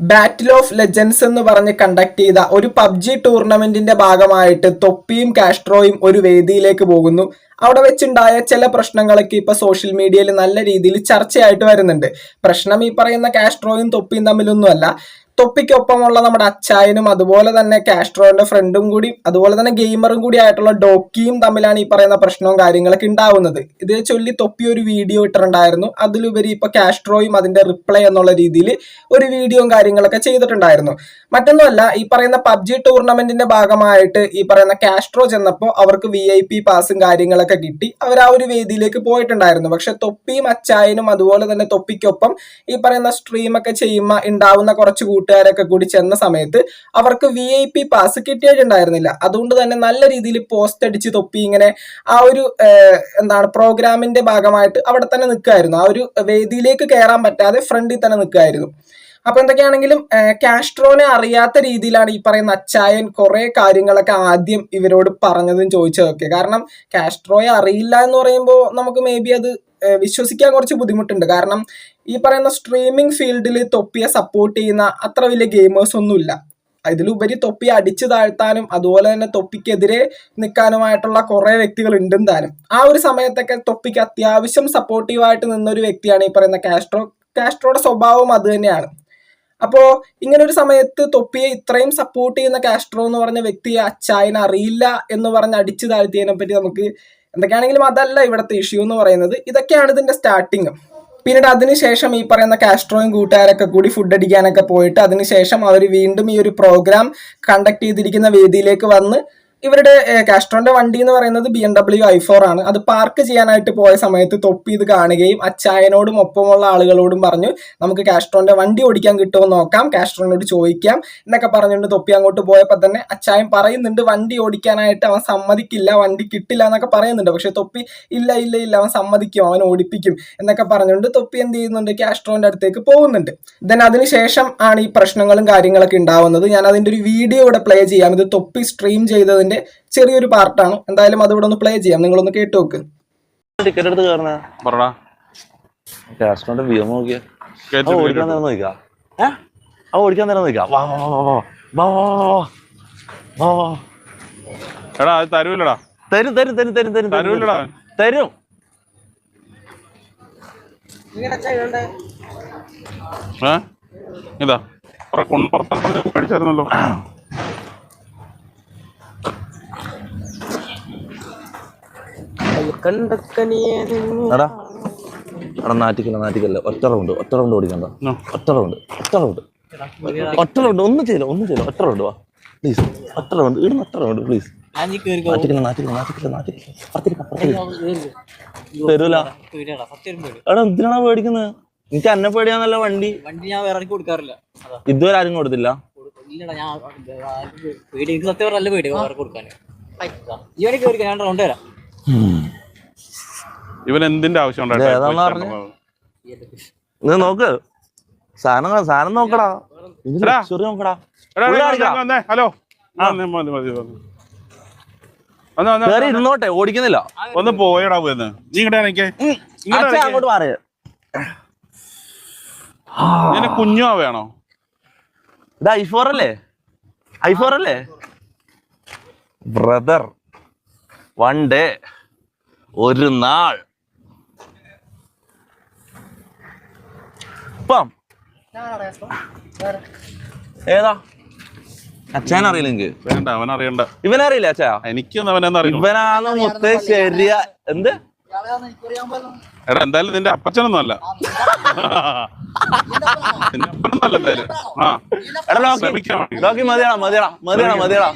Battle of legends എന്ന് പറഞ്ഞ് conduct ചെയ്ത ഒരു പബ്ജി ടൂർണമെന്റിന്റെ ഭാഗമായിട്ട് തൊപ്പിയും കാസ്ട്രോയും ഒരു വേദിയിലേക്ക് പോകുന്നു. അവിടെ വെച്ചുണ്ടായ ചില പ്രശ്നങ്ങളൊക്കെ ഇപ്പൊ സോഷ്യൽ മീഡിയയിൽ നല്ല രീതിയിൽ ചർച്ചയായിട്ട് വരുന്നുണ്ട്. പ്രശ്നം ഈ പറയുന്ന കാസ്ട്രോയും തൊപ്പിയും തമ്മിലൊന്നുമല്ല. തൊപ്പിക്കൊപ്പമുള്ള നമ്മുടെ അച്ചായനും അതുപോലെ തന്നെ കാസ്ട്രോന്റെ ഫ്രണ്ടും കൂടി അതുപോലെ തന്നെ ഗെയിമറും കൂടി ആയിട്ടുള്ള ഡോക്കിയും തമ്മിലാണ് ഈ പറയുന്ന പ്രശ്നവും കാര്യങ്ങളൊക്കെ ഉണ്ടാവുന്നത്. ഇത് ചൊല്ലി തൊപ്പി ഒരു വീഡിയോ ഇട്ടിട്ടുണ്ടായിരുന്നു. അതിലുപരി ഇപ്പൊ കാസ്ട്രോയും അതിന്റെ റിപ്ലൈ എന്നുള്ള രീതിയിൽ ഒരു വീഡിയോയും കാര്യങ്ങളൊക്കെ ചെയ്തിട്ടുണ്ടായിരുന്നു. മറ്റൊന്നുമല്ല ഈ പറയുന്ന പബ്ജി ടൂർണമെന്റിന്റെ ഭാഗമായിട്ട് ഈ പറയുന്ന കാസ്ട്രോ ചെന്നപ്പോൾ അവർക്ക് വി ഐ പി പാസും കാര്യങ്ങളൊക്കെ കിട്ടി. അവർ ആ ഒരു വേദിയിലേക്ക് പോയിട്ടുണ്ടായിരുന്നു. പക്ഷെ തൊപ്പിയും അച്ചായനും അതുപോലെ തന്നെ തൊപ്പിക്കൊപ്പം ഈ പറയുന്ന സ്ട്രീമൊക്കെ ചെയ്യുമ്പോൾ ഉണ്ടാവുന്ന കുറച്ച് കൂട്ടുകാരൊക്കെ കൂടി ചെന്ന സമയത്ത് അവർക്ക് വി ഐ പി പാസ് കിട്ടിയിട്ടുണ്ടായിരുന്നില്ല. അതുകൊണ്ട് തന്നെ നല്ല രീതിയിൽ പോസ്റ്റ് അടിച്ച് തൊപ്പി ഇങ്ങനെ ആ ഒരു എന്താണ് പ്രോഗ്രാമിന്റെ ഭാഗമായിട്ട് അവിടെ തന്നെ നിൽക്കുമായിരുന്നു ആ ഒരു വേദിയിലേക്ക് കയറാൻ പറ്റാതെ ഫ്രണ്ടിൽ തന്നെ നിൽക്കുമായിരുന്നു അപ്പൊ എന്തൊക്കെയാണെങ്കിലും കാസ്ട്രോനെ അറിയാത്ത രീതിയിലാണ് ഈ പറയുന്ന അച്ചായൻ കുറെ കാര്യങ്ങളൊക്കെ ആദ്യം ഇവരോട് പറഞ്ഞതും ചോദിച്ചതൊക്കെ കാരണം കാസ്ട്രോയെ അറിയില്ല എന്ന് പറയുമ്പോൾ നമുക്ക് മേ ബി അത് വിശ്വസിക്കാൻ കുറച്ച് ബുദ്ധിമുട്ടുണ്ട്. കാരണം ഈ പറയുന്ന സ്ട്രീമിംഗ് ഫീൽഡിൽ തൊപ്പിയെ സപ്പോർട്ട് ചെയ്യുന്ന അത്ര വലിയ ഗെയിമേഴ്സ് ഒന്നുമില്ല ഇതിലുപരി തൊപ്പി അടിച്ചു താഴ്ത്താനും അതുപോലെ തന്നെ തൊപ്പിക്കെതിരെ നിൽക്കാനുമായിട്ടുള്ള കുറെ വ്യക്തികൾ ഉണ്ടും താനും ആ ഒരു സമയത്തൊക്കെ തൊപ്പിക്ക് അത്യാവശ്യം സപ്പോർട്ടീവായിട്ട് നിന്ന ഒരു വ്യക്തിയാണ് ഈ പറയുന്ന കാസ്ട്രോ. കാസ്ട്രോയുടെ സ്വഭാവം അത് തന്നെയാണ്. അപ്പോ ഇങ്ങനെ ഒരു സമയത്ത് തൊപ്പിയെ ഇത്രയും സപ്പോർട്ട് ചെയ്യുന്ന കാസ്ട്രോ എന്ന് പറഞ്ഞ വ്യക്തിയെ അച്ചായനെ അറിയില്ല എന്ന് പറഞ്ഞ് അടിച്ചു താഴ്ത്തിയതിനെ പറ്റി നമുക്ക് എന്തൊക്കെയാണെങ്കിലും അതല്ല ഇവിടുത്തെ ഇഷ്യൂ എന്ന് പറയുന്നത്. ഇതൊക്കെയാണ് ഇതിന്റെ സ്റ്റാർട്ടിങ് പിന്നീട് അതിനുശേഷം ഈ പറയുന്ന കാസ്ട്രോയും കൂട്ടുകാരൊക്കെ കൂടി ഫുഡ് അടിക്കാനൊക്കെ പോയിട്ട് അതിനുശേഷം അവർ വീണ്ടും ഈ ഒരു പ്രോഗ്രാം കണ്ടക്ട് ചെയ്തിരിക്കുന്ന വേദിയിലേക്ക് വന്ന് ഇവരുടെ കാസ്ട്രോന്റെ വണ്ടി എന്ന് പറയുന്നത് B M W I four ആണ്. അത് പാർക്ക് ചെയ്യാനായിട്ട് പോയ സമയത്ത് തൊപ്പി ഇത് കാണുകയും അച്ചായനോടും ഒപ്പമുള്ള ആളുകളോടും പറഞ്ഞു നമുക്ക് കാസ്ട്രോന്റെ വണ്ടി ഓടിക്കാൻ കിട്ടുമോ നോക്കാം കാസ്ട്രോനോട് ചോദിക്കാം എന്നൊക്കെ പറഞ്ഞുകൊണ്ട് തൊപ്പി അങ്ങോട്ട് പോയപ്പോൾ തന്നെ അച്ചായൻ പറയുന്നുണ്ട് വണ്ടി ഓടിക്കാനായിട്ട് അവൻ സമ്മതിക്കില്ല വണ്ടി കിട്ടില്ല എന്നൊക്കെ പറയുന്നുണ്ട്. പക്ഷെ തൊപ്പി ഇല്ല ഇല്ല ഇല്ല അവൻ സമ്മതിക്കും അവൻ ഓടിപ്പിക്കും എന്നൊക്കെ പറഞ്ഞുകൊണ്ട് തൊപ്പി എന്ത് ചെയ്യുന്നുണ്ട് കാസ്ട്രോന്റെ അടുത്തേക്ക് പോകുന്നുണ്ട്. ദെൻ അതിനുശേഷം ആണ് ഈ പ്രശ്നങ്ങളും കാര്യങ്ങളൊക്കെ ഉണ്ടാവുന്നത്. ഞാൻ അതിന്റെ ഒരു വീഡിയോ ഇവിടെ പ്ലേ ചെയ്യാം. ഇത് തൊപ്പി സ്ട്രീം അതിന്റെ ചെറിയൊരു പാർട്ടാണ്. എന്തായാലും അതിവിടെ ഒന്ന് പ്ലേ ചെയ്യാം. നിങ്ങളൊന്ന് കേട്ടു നോക്ക് ടിക്കറ്റ് എടുത്ത് പറടാ വാ വാ തരും തരും തരും ഇതാ. പുറത്താണല്ലോ എടാ എടാ നാറ്റിക്കല്ല നാറ്റിക്കല്ല. ഒറ്റ റൗണ്ട് ഒറ്റ റൗണ്ട് ഓടിക്കണ്ട. ഒറ്റ റൗണ്ട് ഒറ്റ റൗണ്ട്. ഒറ്റ റൗണ്ട് ഒന്നും ചെയ്യില്ല ഒന്നും ചെയ്യില്ല. ഒറ്റ റൗണ്ട് വാ. പ്ലീസ് ഒറ്റ റൗണ്ട് ഇടുന്ന ഒറ്റ റൗണ്ട് പ്ലീസ്. നാറ്റിക്കല്ല നാറ്റിക്കല്ല നാറ്റിക്കല്ല നാറ്റിക്കല്ല. അപ്പുറത്തിരിക്ക, അപ്പുറത്തിരിക്ക. തരൂല. എടാ എന്തിനാണ് പേടിക്കുന്നത് എനിക്ക് അന്നെ പേടിയാന്നല്ല വണ്ടി. വണ്ടി ഞാൻ വേറെ ആർക്കും കൊടുക്കാറില്ല. അതാ. ഇതുവരെ ആരും കൊടുത്തില്ല. ഇല്ലടാ ഞാൻ പേടി. എനിക്ക് സത്യം പറഞ്ഞ പേടി വേറെ കൊടുക്കാൻ ഈ വണ്ടി കയറി ഞാൻ റൗണ്ട് തരാം. ഇവൻ എന്തിന്റെ ആവശ്യം നോക്ക്. സാധനം സാധനം നോക്കടാ. നോക്കടാ. ഹലോ. മതി മതി ഇരുന്നോട്ടെ ഓടിക്കുന്നില്ല. ഒന്ന് പോയടാ പോയെന്ന് നീ ഇങ്ങോട്ട് എനിക്ക് അങ്ങോട്ട് നിന്നെ കുഞ്ഞോ വേണോ ഇത് ഐഫോർ അല്ലേ? ഐഫോർ അല്ലേ? ബ്രദർ വൺ ഡേ ഒരു നാൾ ഇപ്പം ഏതാ? അച്ഛൻ അറിയില്ല എനിക്ക് വേണ്ട അവൻ അറിയണ്ട ഇവനറിയില്ല അച്ഛാ? എനിക്കൊന്നും അവനെന്ന് അറിയണം ഇവനാണ് മൊത്തം ശരിയാ. എന്ത്? എടാ എന്തായാലും നിന്റെ അപ്പച്ചനൊന്നും അല്ല നിന്റെ അപ്പനൊന്നും അല്ല എന്തായാലും. ആ. ലോക്കി മതിയാടാ മതിയാടാ മതിയാടാ മതിയാടാ.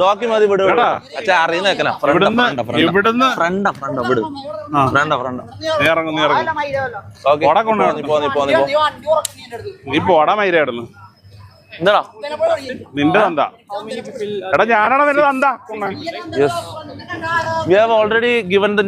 ഡോക്കി മതി വിട്. അച്ഛാ അറിയുന്ന വെക്കല ഫ്രണ്ട് ഇവിടുന്ന് ഫ്രണ്ട ഫ്രണ്ട. വിട്. ആ. ഫ്രണ്ട ഫ്രണ്ട. നീ ഇറങ്ങും നീ ഇറങ്ങും. ഓക്കെ പോടാ നീ പോ നീ പോ നീ പോ. നീ പോടാ മയിലാടുന്ന് എന്താടാ? നിന്റെ തന്ത. എടാ ഞാനാണ് നിന്റെ തന്ത. Yes we have already given the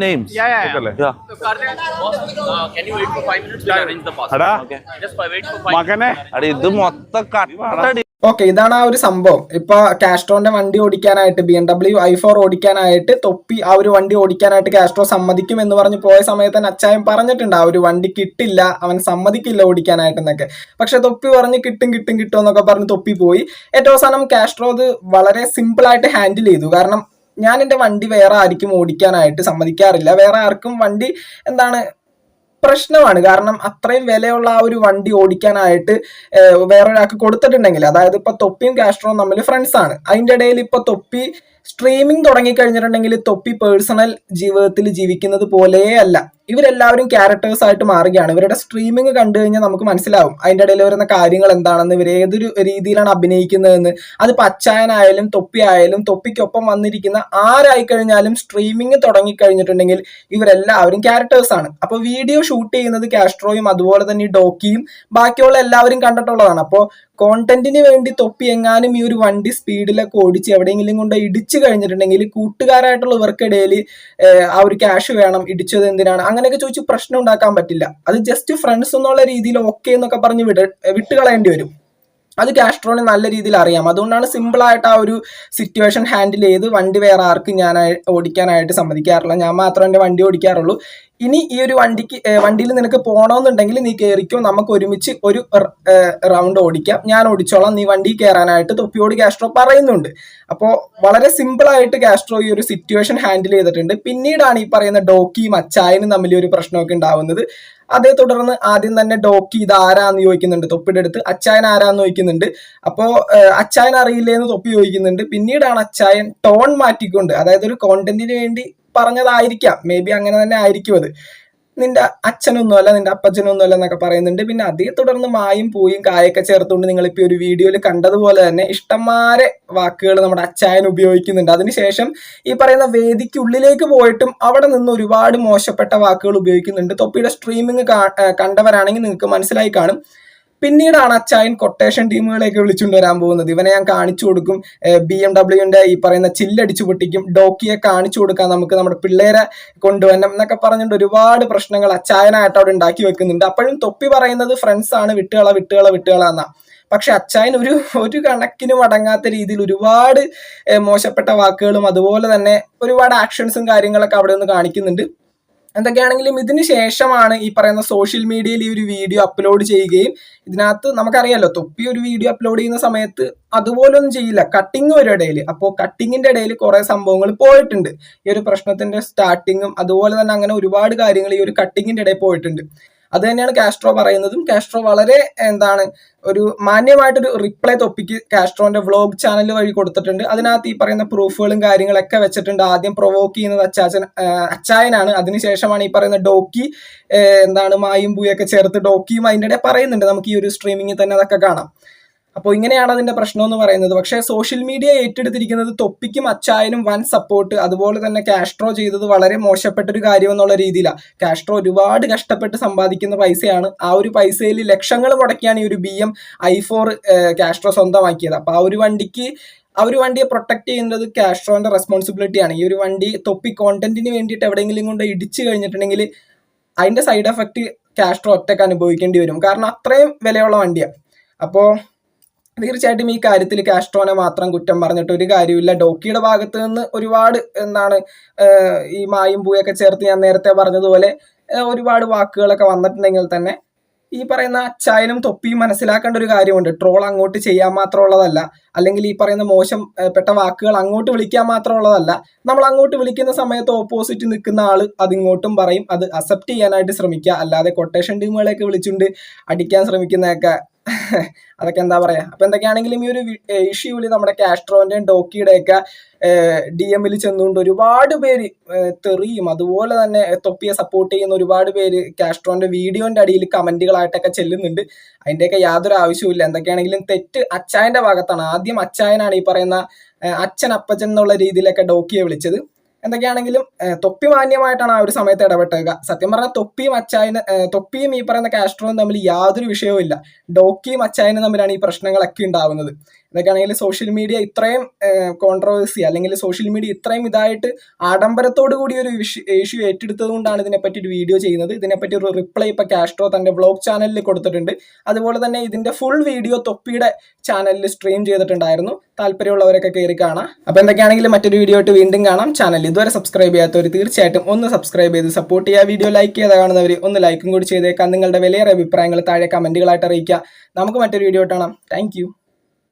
മകനെ. അടി ഇത് മൊത്തം കട്ടടി. ഓക്കെ ഇതാണ് ആ ഒരു സംഭവം. ഇപ്പൊ കാസ്ട്രോന്റെ വണ്ടി ഓടിക്കാനായിട്ട് B M W I four ഓടിക്കാനായിട്ട് തൊപ്പി ആ ഒരു വണ്ടി ഓടിക്കാനായിട്ട് കാസ്ട്രോ സമ്മതിക്കും എന്ന് പറഞ്ഞ് പോയ സമയത്ത് തന്നെ അച്ചായൻ പറഞ്ഞിട്ടുണ്ട് ആ ഒരു വണ്ടി കിട്ടില്ല അവൻ സമ്മതിക്കില്ല ഓടിക്കാനായിട്ട് എന്നൊക്കെ. പക്ഷെ തൊപ്പി പറഞ്ഞ് കിട്ടും കിട്ടും കിട്ടും എന്നൊക്കെ പറഞ്ഞ് തൊപ്പി പോയി. ഏറ്റവും അവസാനം കാസ്ട്രോ അത് വളരെ സിമ്പിൾ ആയിട്ട് ഹാൻഡിൽ ചെയ്തു. കാരണം ഞാൻ എന്റെ വണ്ടി വേറെ ആർക്കും ഓടിക്കാനായിട്ട് സമ്മതിക്കാറില്ല. വേറെ ആർക്കും വണ്ടി എന്താണ് പ്രശ്നമാണ്. കാരണം അത്രയും വിലയുള്ള ആ ഒരു വണ്ടി ഓടിക്കാനായിട്ട് വേറൊരാൾക്ക് കൊടുത്തിട്ടുണ്ടെങ്കിൽ അതായത് ഇപ്പൊ തൊപ്പിയും കാസ്ട്രോയും തമ്മിൽ ഫ്രണ്ട്സ് ആണ്. അതിന്റെ ഇടയിൽ ഇപ്പൊ തൊപ്പി സ്ട്രീമിംഗ് തുടങ്ങിക്കഴിഞ്ഞിട്ടുണ്ടെങ്കിൽ തൊപ്പി പേഴ്സണൽ ജീവിതത്തിൽ ജീവിക്കുന്നത് പോലെയല്ല ഇവരെല്ലാവരും ക്യാരക്ടേഴ്സ് ആയിട്ട് മാറുകയാണ്. ഇവരുടെ സ്ട്രീമിംഗ് കണ്ടു കഴിഞ്ഞാൽ നമുക്ക് മനസ്സിലാവും. അതിന്റെ ഇടയിൽ വരുന്ന കാര്യങ്ങൾ എന്താണെന്ന് ഇവർ ഏതൊരു രീതിയിലാണ് അഭിനയിക്കുന്നതെന്ന്. അത് പച്ചായനായാലും തൊപ്പി ആയാലും തൊപ്പിക്കൊപ്പം വന്നിരിക്കുന്ന ആരായി കഴിഞ്ഞാലും സ്ട്രീമിംഗ് തുടങ്ങിക്കഴിഞ്ഞിട്ടുണ്ടെങ്കിൽ ഇവരെല്ലാവരും ക്യാരക്ടേഴ്സ് ആണ്. അപ്പോൾ വീഡിയോ ഷൂട്ട് ചെയ്യുന്നത് കാസ്ട്രോയും അതുപോലെ തന്നെ ഡോക്കിയും ബാക്കിയുള്ള എല്ലാവരും കണ്ടിട്ടുള്ളതാണ്. അപ്പോൾ കോണ്ടന്റിന് വേണ്ടി തൊപ്പി എങ്ങാനും ഈ ഒരു വണ്ടി സ്പീഡിലൊക്കെ ഓടിച്ച് എവിടെയെങ്കിലും കൊണ്ട് ഇടിച്ചു കഴിഞ്ഞിട്ടുണ്ടെങ്കിൽ കൂട്ടുകാരായിട്ടുള്ള ഇവർക്കിടയിൽ ആ ഒരു ക്യാഷ് വേണം ഇടിച്ചത് എന്തിനാണ്? അങ്ങനെയൊക്കെ ചോദിച്ച് പ്രശ്നം ഉണ്ടാക്കാൻ പറ്റില്ല. അത് ജസ്റ്റ് ഫ്രണ്ട്സ് എന്നുള്ള രീതിയിൽ ഓക്കെ എന്നൊക്കെ പറഞ്ഞ് വിട വിട്ടുകളയേണ്ടി വരും. അത് കാസ്ട്രോന് നല്ല രീതിയിൽ അറിയാം. അതുകൊണ്ടാണ് സിമ്പിൾ ആയിട്ട് ആ ഒരു സിറ്റുവേഷൻ ഹാൻഡിൽ ചെയ്ത് വണ്ടി വേറെ ആർക്കും ഞാൻ ഓടിക്കാനായിട്ട് സമ്മതിക്കാറില്ല. ഞാൻ മാത്രം എന്റെ വണ്ടി ഓടിക്കാറുള്ളൂ. ഇനി ഈ ഒരു വണ്ടിക്ക് വണ്ടിയിൽ നിനക്ക് പോകണമെന്നുണ്ടെങ്കിൽ നീ കയറിക്കോ നമുക്ക് ഒരുമിച്ച് ഒരു റൗണ്ട് ഓടിക്കാം. ഞാൻ ഓടിച്ചോളാം. നീ വണ്ടി കയറാനായിട്ട് തൊപ്പിയോട് കാസ്ട്രോ പറയുന്നുണ്ട്. അപ്പോൾ വളരെ സിമ്പിൾ ആയിട്ട് കാസ്ട്രോ ഈ ഒരു സിറ്റുവേഷൻ ഹാൻഡിൽ ചെയ്തിട്ടുണ്ട്. പിന്നീടാണ് ഈ പറയുന്ന ഡോക്കിയും അച്ചായനും തമ്മിൽ ഒരു പ്രശ്നമൊക്കെ ഉണ്ടാവുന്നത്. അതേ തുടർന്ന് ആദ്യം തന്നെ ഡോക്കി ഇത് ആരാന്ന് ചോദിക്കുന്നുണ്ട്. തൊപ്പിയുടെ അടുത്ത് അച്ചായൻ ആരാന്ന് ചോദിക്കുന്നുണ്ട്. അപ്പോൾ അച്ചായൻ അറിയില്ലേ എന്ന് തൊപ്പി ചോദിക്കുന്നുണ്ട്. പിന്നീടാണ് അച്ചായൻ ടോൺ മാറ്റിക്കൊണ്ട് അതായത് ഒരു കോണ്ടന്റിന് വേണ്ടി പറഞ്ഞതായിരിക്കാം. മേ ബി അങ്ങനെ തന്നെ ആയിരിക്കും അത്. നിന്റെ അച്ഛനൊന്നുമല്ല നിന്റെ അപ്പച്ചനൊന്നുമല്ല എന്നൊക്കെ പറയുന്നുണ്ട്. പിന്നെ അതേ തുടർന്ന് മായും പൂയും കായൊക്കെ ചേർത്തുകൊണ്ട് ഇപ്പൊ ഒരു വീഡിയോയിൽ കണ്ടതുപോലെ തന്നെ ഇഷ്ടംമാരെ വാക്കുകൾ നമ്മുടെ അച്ചായൻ ഉപയോഗിക്കുന്നുണ്ട്. അതിനുശേഷം ഈ പറയുന്ന വേദിക്കുള്ളിലേക്ക് പോയിട്ടും അവിടെ നിന്ന് ഒരുപാട് മോശപ്പെട്ട വാക്കുകൾ ഉപയോഗിക്കുന്നുണ്ട്. തൊപ്പിയുടെ സ്ട്രീമിംഗ് കണ്ടവരാണെങ്കിൽ നിങ്ങൾക്ക് മനസ്സിലായി കാണും. പിന്നീടാണ് അച്ചായൻ കൊട്ടേഷൻ ടീമുകളെയൊക്കെ വിളിച്ചുകൊണ്ട് വരാൻ പോകുന്നത്. ഇവനെ ഞാൻ കാണിച്ചു കൊടുക്കും. ബി എം ഡബ്ല്യുവിന്റെ ഈ പറയുന്ന ചില്ലടിച്ചു പൊട്ടിക്കും. ഡോക്കിയെ കാണിച്ചു കൊടുക്കാൻ നമുക്ക് നമ്മുടെ പിള്ളേരെ കൊണ്ടുവരണം എന്നൊക്കെ പറഞ്ഞുകൊണ്ട് ഒരുപാട് പ്രശ്നങ്ങൾ അച്ചായനായിട്ട് അവിടെ ഉണ്ടാക്കി വെക്കുന്നുണ്ട്. അപ്പോഴും തൊപ്പി പറയുന്നത് ഫ്രണ്ട്സ് ആണ്. വിട്ടുകള വിട്ടുകള വിട്ടുകള എന്നാ. പക്ഷെ അച്ചായൻ ഒരു ഒരു കണക്കിനും അടങ്ങാത്ത രീതിയിൽ ഒരുപാട് മോശപ്പെട്ട വാക്കുകളും അതുപോലെ തന്നെ ഒരുപാട് ആക്ഷൻസും കാര്യങ്ങളൊക്കെ അവിടെ നിന്ന് കാണിക്കുന്നുണ്ട്. എന്തൊക്കെയാണെങ്കിലും ഇതിന് ശേഷമാണ് ഈ പറയുന്ന സോഷ്യൽ മീഡിയയിൽ ഈ ഒരു വീഡിയോ അപ്ലോഡ് ചെയ്യുകയും. ഇതിനകത്ത് നമുക്കറിയാലോ തൊപ്പി ഒരു വീഡിയോ അപ്ലോഡ് ചെയ്യുന്ന സമയത്ത് അതുപോലെ ഒന്നും ചെയ്യില്ല. കട്ടിങ് ഒരു ഇടയിൽ. അപ്പോൾ കട്ടിങ്ങിന്റെ ഇടയിൽ കുറെ സംഭവങ്ങൾ പോയിട്ടുണ്ട്. ഈ ഒരു പ്രശ്നത്തിന്റെ സ്റ്റാർട്ടിങ്ങും അതുപോലെ തന്നെ അങ്ങനെ ഒരുപാട് കാര്യങ്ങൾ ഈ ഒരു കട്ടിങ്ങിന്റെ ഇടയിൽ പോയിട്ടുണ്ട്. അത് തന്നെയാണ് കാസ്ട്രോ പറയുന്നതും. കാസ്ട്രോ വളരെ എന്താണ് ഒരു മാന്യമായിട്ടൊരു റിപ്ലൈ തൊപ്പിക്ക് കാസ്ട്രോന്റെ വ്ളോഗ് ചാനൽ വഴി കൊടുത്തിട്ടുണ്ട്. അതിനകത്ത് ഈ പറയുന്ന പ്രൂഫുകളും കാര്യങ്ങളൊക്കെ വെച്ചിട്ടുണ്ട്. ആദ്യം പ്രൊവോക്ക് ചെയ്യുന്നത് അച്ചാച്ചൻ അച്ചായനാണ്. അതിനുശേഷമാണ് ഈ പറയുന്ന ഡോക്കി എന്താണ് മായും പൂയൊക്കെ ചേർത്ത് ഡോക്കിയും അതിന്റെ പറയുന്നുണ്ട്. നമുക്ക് ഈ ഒരു സ്ട്രീമിങ്ങിൽ തന്നെ അതൊക്കെ കാണാം. അപ്പോൾ ഇങ്ങനെയാണ് അതിന്റെ പ്രശ്നം എന്ന് പറയുന്നത്. പക്ഷേ സോഷ്യൽ മീഡിയ ഏറ്റെടുത്തിരിക്കുന്നത് തൊപ്പിക്കും അച്ചായനും വൻ സപ്പോർട്ട് അതുപോലെ തന്നെ കാസ്ട്രോ ചെയ്തത് വളരെ മോശപ്പെട്ട ഒരു കാര്യം എന്നുള്ള രീതിയിലാണ് കാസ്ട്രോ ഒരുപാട് കഷ്ടപ്പെട്ട് സമ്പാദിക്കുന്ന പൈസയാണ്. ആ ഒരു പൈസയിൽ ലക്ഷങ്ങൾ മുടക്കിയാണ് ഈ ഒരു B M I four Castro സ്വന്തമാക്കിയത്. അപ്പോൾ ആ ഒരു വണ്ടിക്ക് ആ ഒരു വണ്ടിയെ പ്രൊട്ടക്ട് ചെയ്യുന്നത് കാസ്ട്രോന്റെ റെസ്പോൺസിബിലിറ്റിയാണ് ഈ ഒരു വണ്ടി തൊപ്പി കോണ്ടന്റിന് വേണ്ടിയിട്ട് എവിടെയെങ്കിലും കൊണ്ട് ഇടിച്ചു കഴിഞ്ഞിട്ടുണ്ടെങ്കിൽ അതിന്റെ സൈഡ് എഫക്റ്റ് കാസ്ട്രോ ഒറ്റയ്ക്ക് അനുഭവിക്കേണ്ടി വരും. കാരണം അത്രയും വിലയുള്ള വണ്ടിയാണ് അപ്പോൾ തീർച്ചയായിട്ടും ഈ കാര്യത്തിൽ കാസ്ട്രോനെ മാത്രം കുറ്റം പറഞ്ഞിട്ട് ഒരു കാര്യമില്ല ഡോക്കിയുടെ ഭാഗത്ത് നിന്ന് ഒരുപാട് എന്താണ് ഈ മായും പൂയൊക്കെ ചേർത്ത് ഞാൻ നേരത്തെ പറഞ്ഞതുപോലെ ഒരുപാട് വാക്കുകളൊക്കെ വന്നിട്ടുണ്ടെങ്കിൽ തന്നെ ഈ പറയുന്ന ചായനും തൊപ്പിയും മനസ്സിലാക്കേണ്ട ഒരു കാര്യമുണ്ട്. ട്രോൾ അങ്ങോട്ട് ചെയ്യാൻ മാത്രമുള്ളതല്ല അല്ലെങ്കിൽ ഈ പറയുന്ന മോശം പെട്ട വാക്കുകൾ അങ്ങോട്ട് വിളിക്കാൻ മാത്രമുള്ളതല്ല നമ്മൾ അങ്ങോട്ട് വിളിക്കുന്ന സമയത്ത് ഓപ്പോസിറ്റ് നിൽക്കുന്ന ആൾ അതിങ്ങോട്ടും പറയും. അത് അക്സെപ്റ്റ് ചെയ്യാനായിട്ട് ശ്രമിക്കുക. അല്ലാതെ കൊട്ടേഷൻ ടീമുകളെയൊക്കെ വിളിച്ചുകൊണ്ട് അടിക്കാൻ ശ്രമിക്കുന്നതൊക്കെ അതൊക്കെ എന്താ പറയാ? അപ്പൊ എന്തൊക്കെയാണെങ്കിലും ഈ ഒരു ഇഷ്യൂവിൽ നമ്മുടെ കാസ്ട്രോന്റെയും ഡോക്കിയുടെയൊക്കെ ഡി എമ്മിൽ ചെന്നുകൊണ്ട് ഒരുപാട് പേര് തെറിയും അതുപോലെ തന്നെ തൊപ്പിയെ സപ്പോർട്ട് ചെയ്യുന്ന ഒരുപാട് പേര് കാസ്ട്രോന്റെ വീഡിയോന്റെ അടിയിൽ കമന്റുകളായിട്ടൊക്കെ ചെല്ലുന്നുണ്ട്. അതിന്റെയൊക്കെ യാതൊരു ആവശ്യവുമില്ല എന്തൊക്കെയാണെങ്കിലും തെറ്റ് അച്ചായന്റെ ഭാഗത്താണ്. ആദ്യം അച്ചായനാണ് ഈ പറയുന്ന അച്ഛൻ അപ്പച്ചൻ എന്നുള്ള രീതിയിലൊക്കെ ഡോക്കിയെ വിളിച്ചത്. എന്തൊക്കെയാണെങ്കിലും തൊപ്പി മാന്യമായിട്ടാണ് ആ ഒരു സമയത്ത് ഇടപെട്ടുക സത്യം പറഞ്ഞാൽ തൊപ്പിയും അച്ചായന് തൊപ്പിയും ഈ പറയുന്ന കാസ്ട്രോയും തമ്മിൽ യാതൊരു വിഷയവും ഇല്ല ഡോക്കിയും അച്ചായനും തമ്മിലാണ് ഈ പ്രശ്നങ്ങളൊക്കെ ഉണ്ടാവുന്നത്. ഇതൊക്കെയാണെങ്കിൽ സോഷ്യൽ മീഡിയ ഇത്രയും കോൺട്രവേഴ്സി അല്ലെങ്കിൽ സോഷ്യൽ മീഡിയ ഇത്രയും ഇതായിട്ട് ആഡംബരത്തോടു കൂടി ഒരു ഇഷ്യൂ ഏറ്റെടുത്തത് കൊണ്ടാണ് ഇതിനെപ്പറ്റി ഒരു വീഡിയോ ചെയ്യുന്നത്. ഇതിനെപ്പറ്റി ഒരു റിപ്ലൈ ഇപ്പൊ കാസ്ട്രോ തന്റെ വ്ളോഗ് ചാനലിൽ കൊടുത്തിട്ടുണ്ട്. അതുപോലെ തന്നെ ഇതിന്റെ ഫുൾ വീഡിയോ തൊപ്പിയുടെ ചാനലിൽ സ്ട്രീം ചെയ്തിട്ടുണ്ടായിരുന്നു. താല്പര്യമുള്ളവരൊക്കെ കയറി കാണാം. അപ്പൊ എന്തൊക്കെയാണെങ്കിലും മറ്റൊരു വീഡിയോ ആയിട്ട് വീണ്ടും കാണാം. ചാനൽ ഇതുവരെ സബ്സ്ക്രൈബ് ചെയ്യാത്തവർ തീർച്ചയായിട്ടും ഒന്ന് സബ്സ്ക്രൈബ് ചെയ്ത് സപ്പോർട്ട് ചെയ്യുക. വീഡിയോ ലൈക്ക് ചെയ്ത കാണുന്നവർ ഒന്ന് ലൈക്കും കൂടി ചെയ്തേക്കാം. നിങ്ങളുടെ വിലയേറെ അഭിപ്രായങ്ങൾ താഴെ കമന്റുകളായിട്ട് അറിയിക്കുക. നമുക്ക് മറ്റൊരു വീഡിയോ കാണാം. താങ്ക്